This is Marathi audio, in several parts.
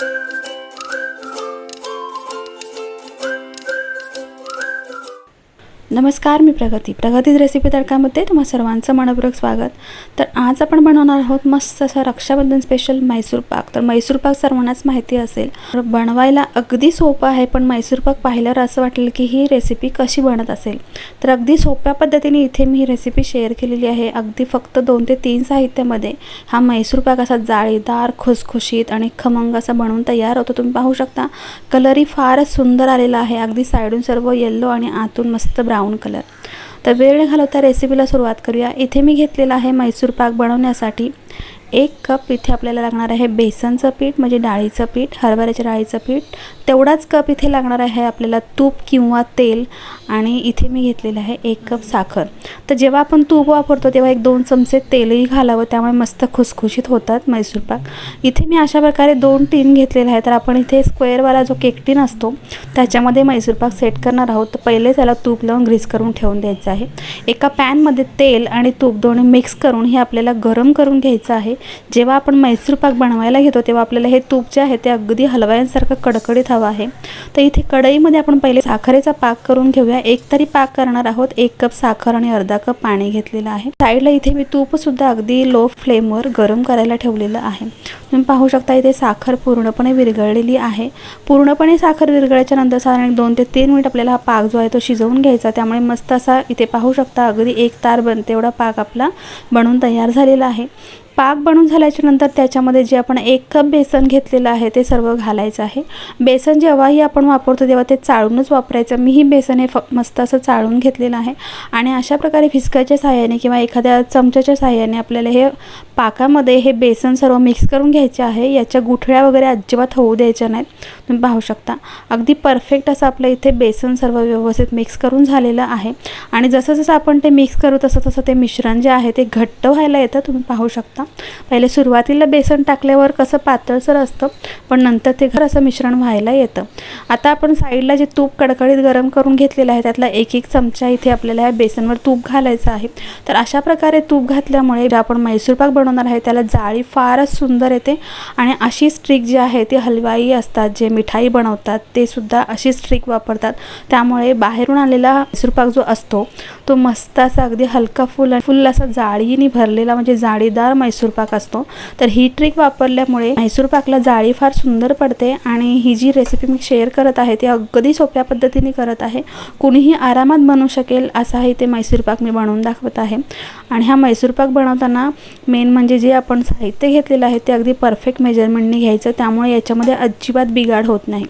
thank you नमस्कार मी प्रगती. प्रगतीच रेसिपी तडकामध्ये तुम्हा सर्वांचं मनपूर्वक स्वागत. तर आज आपण बनवणार आहोत मस्त असा रक्षाबंधन स्पेशल मैसूर पाक. तर मैसूर पाक सर्वांनाच माहिती असेल. तर बनवायला अगदी सोपं आहे पण मैसूर पाक पाहिल्यावर असं वाटेल की ही रेसिपी कशी बनत असेल. तर अगदी सोप्या पद्धतीने इथे मी ही रेसिपी शेअर केलेली आहे. अगदी फक्त दोन ते तीन साहित्यामध्ये हा मैसूर पाक असा जाळीदार खुसखुशीत आणि खमंग असा बनवून तयार होतो. तुम्ही पाहू शकता कलरही फारच सुंदर आलेला आहे. अगदी साईडून सर्व येल्लो आणि आतून मस्त ब्राऊन कलर. तर वेळ घालवता रेसिपीला सुरुवात करूया. इथे मी घेतलेला आहे मैसूर पाक बनवण्यासाठी. एक कप इथे आपल्याला लागणार आहे बेसनचं पीठ म्हणजे डाळीचं पीठ हरभऱ्याच्या डाळीचं पीठ. तेवढाच कप इथे लागणार आहे आपल्याला तूप किंवा तेल आणि इथे मी घेतलेलं आहे एक कप साखर. तर जेव्हा आपण तूप वापरतो तेव्हा एक दोन चमचे तेलही घालावं त्यामुळे मस्त खुसखुशीत होतात मैसूर पाक. इथे मी अशा प्रकारे दोन टीन घेतलेलं आहे तर आपण इथे स्क्वेअरवाला जो केक टीन असतो त्याच्यामध्ये मैसूर पाक सेट करणार आहोत. तर पहिले त्याला तूप लावून ग्रीस करून ठेवून द्यायचं आहे. एका पॅनमध्ये तेल आणि तूप दोन्ही मिक्स करून हे आपल्याला गरम करून घ्यायचं आहे. जेव्हा आपण मैसूर पाक बनवायला घेतो तेव्हा आपल्याला हे तूप जे आहे ते अगदी हलवायांसारखं कडकडीत हवं आहे. तर इथे कढईमध्ये आपण पहिले साखरेचा पाक करून घेऊया. एक तरी पाक करणार आहोत. एक कप साखर आणि अर्धा कप पाणी घेतलेलं आहे. साईडला इथे मी तूपसुद्धा अगदी लो फ्लेमवर गरम करायला ठेवलेलं आहे. तुम्ही पाहू शकता इथे साखर पूर्णपणे विरघळलेली आहे. पूर्णपणे साखर विरघळल्याच्या नंतर साधारण दोन ते तीन मिनिट आपल्याला हा पाक जो आहे तो शिजवून घ्यायचा. त्यामुळे मस्त असा इथे पाहू शकता अगदी एक तार बनते एवढा पाक आपला बनून तयार झालेला आहे. पाक बनून झाल्याच्यानंतर त्याच्यामध्ये जे आपण एक कप बेसन घेतलेलं आहे ते सर्व घालायचं आहे. बेसन जेव्हाही आपण वापरतो तेव्हा ते चाळूनच वापरायचं. मीही बेसन हे फ मस्त असं चाळून घेतलेलं आहे. आणि अशा प्रकारे फिसकाच्या साहाय्याने किंवा एखाद्या चमच्याच्या साहाय्याने आपल्याला हे पाकामध्ये हे बेसन सर्व मिक्स करून घ्यायचे आहे. याच्या गुठळ्या वगैरे अजिबात होऊ द्यायच्या नाहीत. तुम्ही पाहू शकता. अगदी परफेक्ट असं आपलं इथे बेसन सर्व व्यवस्थित मिक्स करून झालेलं आहे. आणि जसं जसं आपण ते मिक्स करू तसं तसं ते मिश्रण जे आहे ते घट्ट व्हायला येतं. तुम्ही पाहू शकता. पहिले सुरुवातीला बेसन टाकल्यावर कसं पातळसर असतं पण नंतर ते घर असं मिश्रण व्हायला येतं. आता आपण साईडला जे तूप कडकडीत गरम करून घेतलेलं आहे त्यातला एक एक चमचा इथे आपल्याला ह्या बेसनवर तूप घालायचं आहे. तर अशा प्रकारे तूप घातल्यामुळे जे आपण मैसूरपाक बनवणार आहे त्याला जाळी फारच सुंदर येते. आणि अशी स्ट्रिक जी आहे ती हलवाई असतात जे मिठाई बनवतात ते सुद्धा अशी स्ट्रिक वापरतात. त्यामुळे बाहेरून आलेला मैसूरपाक जो असतो तो मस्त असा अगदी हलका फुल फुल असा जाळीने भरलेला म्हणजे जाळीदार मैसूर पाक असतो. तर ही ट्रिक वापरल्यामुळे मैसूर पाकला जाळी फार सुंदर पडते आणि ही जी रेसिपी मी शेअर करत आहे ती अगदी सोप्या पद्धतीने करत आहे. कुणीही आरामात बनवू शकेल असा इथे मैसूर पाक मी बनवून दाखवत आहे. आणि हा मैसूर पाक बनवताना मेन म्हणजे जे आपण साहित्य घेतलेलं आहे ते अगदी परफेक्ट मेजरमेंटने घ्यायचं. त्यामुळे याच्यामध्ये अजिबात बिघाड होत नाही.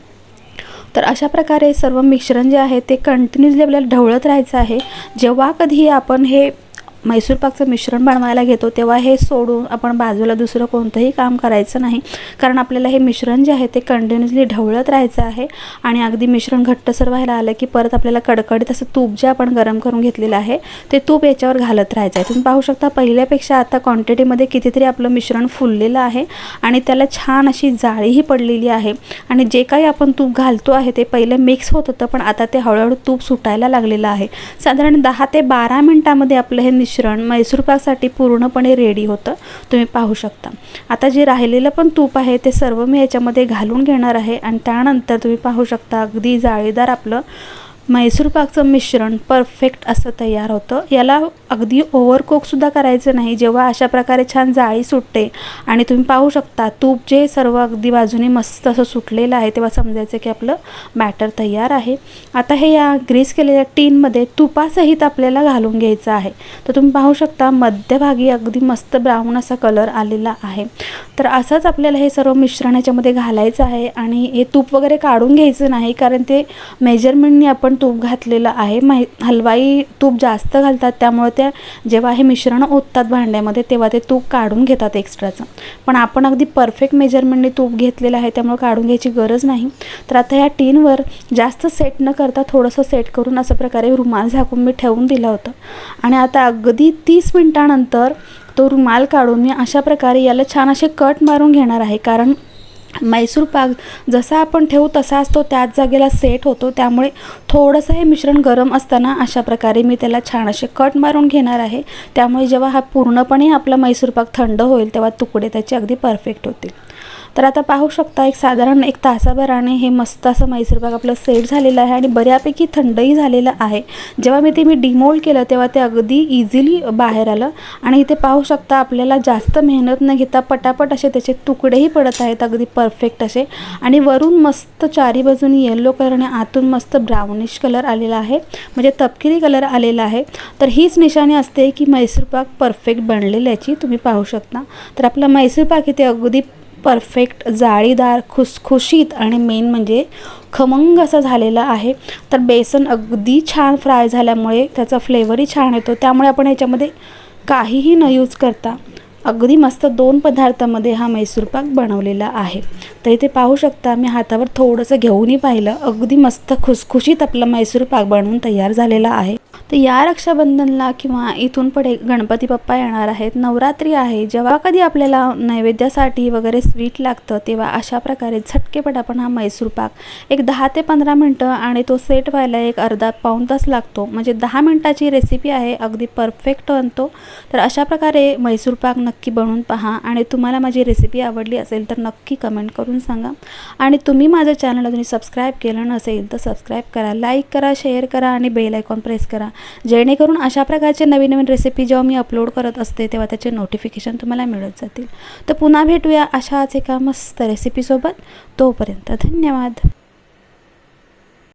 तर अशा प्रकारे सर्व मिश्रण जे आहे ते कंटिन्युअसली आपल्याला ढवळत राहायचं आहे. जेव्हा कधी आपण हे मैसूरपाकचं मिश्रण बनवायला घेतो तेव्हा हे सोडून आपण बाजूला दुसरं कोणतंही काम करायचं नाही. कारण आपल्याला हे मिश्रण जे आहे ते कंटिन्युअसली ढवळत राहायचं आहे आणि अगदी मिश्रण घट्टसर व्हायला आलं की परत आपल्याला कडकडीत असं तूप जे आपण गरम करून घेतलेलं आहे ते तूप याच्यावर घालत राहायचं आहे. तुम्ही पाहू शकता पहिल्यापेक्षा आता क्वांटिटीमध्ये कितीतरी आपलं मिश्रण फुललेलं आहे आणि त्याला छान अशी जाळीही पडलेली आहे. आणि जे काही आपण तूप घालतो आहे ते पहिले मिक्स होत होतं पण आता ते हळूहळू तूप सुटायला लागलेलं आहे. साधारण दहा ते बारा मिनटामध्ये आपलं हे मिश्रण मिश्रण पाकसाठी पूर्णपणे रेडी होतं. तुम्ही पाहू शकता. आता जे राहिलेलं पण तूप आहे ते सर्व मी याच्यामध्ये घालून घेणार आहे. आणि त्यानंतर तुम्ही पाहू शकता अगदी जाळीदार आपलं मैसूर पाकचं मिश्रण परफेक्ट असं तयार होतं. याला अगदी ओव्हरकुकसुद्धा करायचं नाही. जेव्हा अशा प्रकारे छान जाळी सुटते आणि तुम्ही पाहू शकता तूप जे सर्व अगदी बाजूने मस्त असं सुटलेलं आहे तेव्हा समजायचं की आपलं बॅटर तयार आहे. आता हे या ग्रीस केलेल्या टीनमध्ये तुपासहित आपल्याला घालून घ्यायचं आहे. तर तुम्ही पाहू शकता मध्यभागी अगदी मस्त ब्राऊन असा कलर आलेला आहे. तर असंच आपल्याला हे सर्व मिश्रण ह्याच्यामध्ये घालायचं आहे आणि हे तूप वगैरे काढून घ्यायचं नाही कारण ते मेजरमेंटनी आपण तूप घातलेलं आहे. माहि हलवाई तूप जास्त घालतात त्यामुळे त्या जेव्हा हे मिश्रण ओततात भांड्यामध्ये तेव्हा ते तूप काढून घेतात एक्स्ट्राचं. पण आपण अगदी परफेक्ट मेजरमेंटने तूप घेतलेलं आहे त्यामुळे काढून घ्यायची गरज नाही. तर आता ह्या टीनवर जास्त सेट न करता थोडंसं सेट करून असं प्रकारे रुमाल झाकून मी ठेवून दिलं होतं. आणि आता अगदी तीस मिनटानंतर तो रुमाल काढून मी अशा प्रकारे याला छान असे कट मारून घेणार आहे. कारण मैसूर पाक जसा आपण ठेवू तसाच तो त्याच जागेला सेट होतो. त्यामुळे थोडंसं हे मिश्रण गरम असताना अशा प्रकारे मी त्याला छान असे कट मारून घेणार आहे. त्यामुळे जेव्हा हा पूर्णपणे आपला मैसूर पाक थंड होईल तेव्हा तुकडे त्याचे अगदी परफेक्ट होतील. तर आता पाहू शकता एक साधारण एक तासाभराने हे मस्त असं मैसूरपाक आपलं सेट झालेलं आहे आणि बऱ्यापैकी थंडही झालेलं आहे. जेव्हा मी ते मी डिमोल्ड केलं तेव्हा ते अगदी इझिली बाहेर आलं. आणि इथे पाहू शकता आपल्याला जास्त मेहनत न घेता पटापट असे त्याचे तुकडेही पडत आहेत अगदी परफेक्ट असे. आणि वरून मस्त चारी बाजूनी येल्लो कलर आणि आतून मस्त ब्राउनिश कलर आलेला आहे. म्हणजे तपकिरी कलर आलेला आहे. तर हीच निशाणी असते की मैसूरपाक परफेक्ट बनलेल्याची तुम्ही पाहू शकता. तर आपला मैसूरपाक इथे अगदी परफेक्ट जाळीदार खुसखुशीत आणि मेन म्हणजे खमंग असा झालेला आहे. तर बेसन अगदी छान फ्राय झाल्यामुळे त्याचा फ्लेवरही छान येतो. त्यामुळे आपण याच्यामध्ये काहीही न यूज करता अगदी मस्त दोन पदार्थामध्ये हा मैसूरपाक बनवलेला आहे. तर इथे पाहू शकता मी हातावर थोडंसं घेऊनही पाहिलं. अगदी मस्त खुसखुशीत आपला मैसूरपाक बनवून तयार झालेला आहे. तर या रक्षाबंधनला किंवा इथून पुढे गणपती बाप्पा येणार आहेत नवरात्री आहे जेव्हा कधी आपल्याला नैवेद्यासाठी वगैरे स्वीट लागतं तेव्हा अशा प्रकारे झटकेपट आपण हा मैसूरपाक एक दहा ते पंधरा मिनटं आणि तो सेट व्हायला एक अर्धा पाऊण तास लागतो. म्हणजे दहा मिनटाची रेसिपी आहे अगदी परफेक्ट बनतो तर अशा प्रकारे मैसूरपाक नक्की बनवून पहा आणि तुम्हाला माझी रेसिपी आवडली असेल तर नक्की कमेंट करून सांगा. आणि तुम्ही माझ्या चॅनलला तुम्ही सबस्क्राईब केलं नसेल तर सबस्क्राईब करा लाईक करा शेअर करा आणि बेल आयकॉन प्रेस करा. जेणेकरून अशा प्रकारचे नवीन नवीन रेसिपी जेव्हा मी अपलोड करत असते तेव्हा त्याचे नोटिफिकेशन तुम्हाला मिळत जातील. तर पुन्हा भेटूया अशाच एका मस्त रेसिपीसोबत तोपर्यंत धन्यवाद.